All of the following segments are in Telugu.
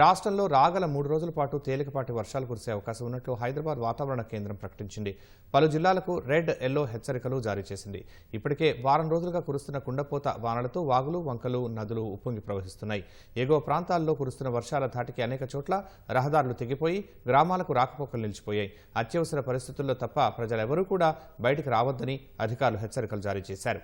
రాష్ట్రంలో రాగల మూడు రోజుల పాటు తేలికపాటి వర్షాలు కురిసే అవకాశం ఉన్నట్లు హైదరాబాద్ వాతావరణ కేంద్రం ప్రకటించింది. పలు జిల్లాలకు రెడ్ ఎల్లో హెచ్చరికలు జారీ చేసింది. ఇప్పటికే వారం రోజులుగా కురుస్తున్న కుండపోత వానలతో వాగులు వంకలు నదులు ఉప్పొంగి ప్రవహిస్తున్నాయి. ఎగువ ప్రాంతాల్లో కురుస్తున్న వర్షాల ధాటికి అనేక చోట్ల రహదారులు తెగిపోయి గ్రామాలకు రాకపోకలు నిలిచిపోయాయి. అత్యవసర పరిస్థితుల్లో తప్ప ప్రజలెవరూ కూడా బయటికి రావద్దని అధికారులు హెచ్చరికలు జారీ చేశారు.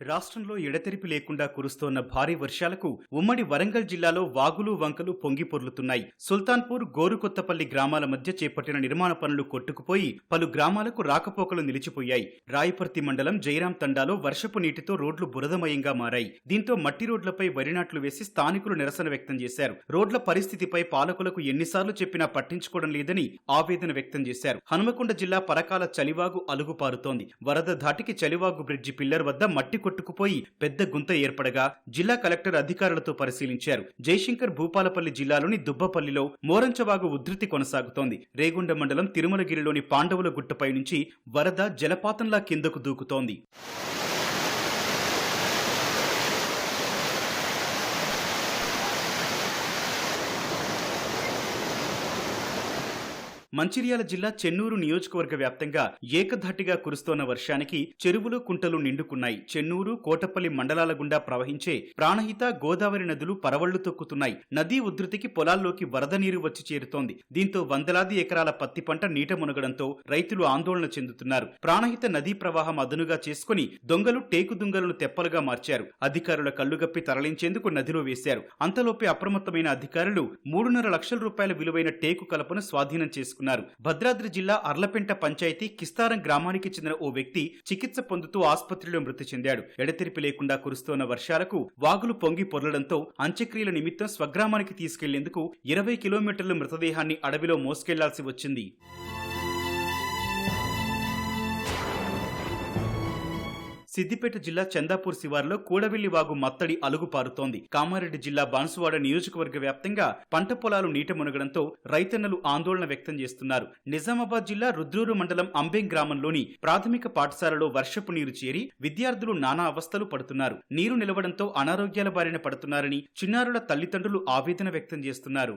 రాష్ట్రంలో ఎడతెరిపి లేకుండా కురుస్తోన్న భారీ వర్షాలకు ఉమ్మడి వరంగల్ జిల్లాలో వాగులు వంకలు పొంగి పొర్లుతున్నాయి. సుల్తాన్పూర్ గోరుకొత్తపల్లి గ్రామాల మధ్య చేపట్టిన నిర్మాణ పనులు కొట్టుకుపోయి పలు గ్రామాలకు రాకపోకలు నిలిచిపోయాయి. రాయపర్తి మండలం జైరాం తండాలో వర్షపు నీటితో రోడ్లు బురదమయంగా మారాయి. దీంతో మట్టి రోడ్లపై వరి నాట్లు వేసి స్థానికులు నిరసన వ్యక్తం చేశారు. రోడ్ల పరిస్థితిపై పాలకులకు ఎన్నిసార్లు చెప్పినా పట్టించుకోవడం లేదని ఆవేదన వ్యక్తం చేశారు. హనుమకొండ జిల్లా పరకాల చలివాగు అలుగుపారుతోంది. వరద ధాటికి చలివాగు బ్రిడ్జి పిల్లర్ వద్ద మట్టి కొట్టుకుపోయి పెద్ద గుంత ఏర్పడగా జిల్లా కలెక్టర్ అధికారులతో పరిశీలించారు. జయశంకర్ భూపాలపల్లి జిల్లాలోని దుబ్బపల్లిలో మోరంచవాగు ఉధృతి కొనసాగుతోంది. రేగుండ మండలం తిరుమలగిరిలోని పాండవుల గుట్టపై నుంచి వరద జలపాతంలా కిందకు దూకుతోంది. మంచిర్యాల జిల్లా చెన్నూరు నియోజకవర్గ వ్యాప్తంగా ఏకధాటిగా కురుస్తోన్న వర్షానికి చెరువులు కుంటలు నిండుకున్నాయి. చెన్నూరు కోటపల్లి మండలాల గుండా ప్రవహించే ప్రాణహిత గోదావరి నదులు పరవళ్ళు తొక్కుతున్నాయి. నదీ ఉధృతికి పొలాల్లోకి వరద నీరు వచ్చి చేరుతోంది. దీంతో వందలాది ఎకరాల పత్తి పంట నీట మునగడంతో రైతులు ఆందోళన చెందుతున్నారు. ప్రాణహిత నదీ ప్రవాహం అదునుగా చేసుకుని దొంగలు టేకు దుంగలను తెప్పలుగా మార్చారు. అధికారుల కళ్ళుగప్పి తరలించేందుకు నదిలో వేశారు. అంతలోపే అప్రమత్తమైన అధికారులు మూడున్నర లక్షల రూపాయల విలువైన టేకు కలపను స్వాధీనం చేసుకున్నారు. భద్రాద్రి జిల్లా అర్లపెంట పంచాయతీ కిస్తారం గ్రామానికి చెందిన ఓ వ్యక్తి చికిత్స పొందుతూ ఆసుపత్రిలో మృతి చెందాడు. ఎడతెరిపి లేకుండా కురుస్తున్న వర్షాలకు వాగులు పొంగి పొర్లడంతో అంత్యక్రియల నిమిత్తం స్వగ్రామానికి తీసుకెళ్ళేందుకు ఇరవై కిలోమీటర్ల మృతదేహాన్ని అడవిలో మోసుకెళ్ళాల్సి వచ్చింది. సిద్దిపేట జిల్లా చందాపూర్ శివారులో కూడవెల్లి వాగు మత్తడి అలుగుపారుతోంది. కామారెడ్డి జిల్లా బాన్సువాడ నియోజకవర్గ వ్యాప్తంగా పంట పొలాలు నీట మునగడంతో రైతన్నలు ఆందోళన వ్యక్తం చేస్తున్నారు. నిజామాబాద్ జిల్లా రుద్రూరు మండలం అంబెం గ్రామంలోని ప్రాథమిక పాఠశాలలో వర్షపు నీరు చేరి విద్యార్థులు నానా అవస్థలు పడుతున్నారు. నీరు నిలవడంతో అనారోగ్యాల బారిన పడుతున్నారని చిన్నారుల తల్లిదండ్రులు ఆవేదన వ్యక్తం చేస్తున్నారు.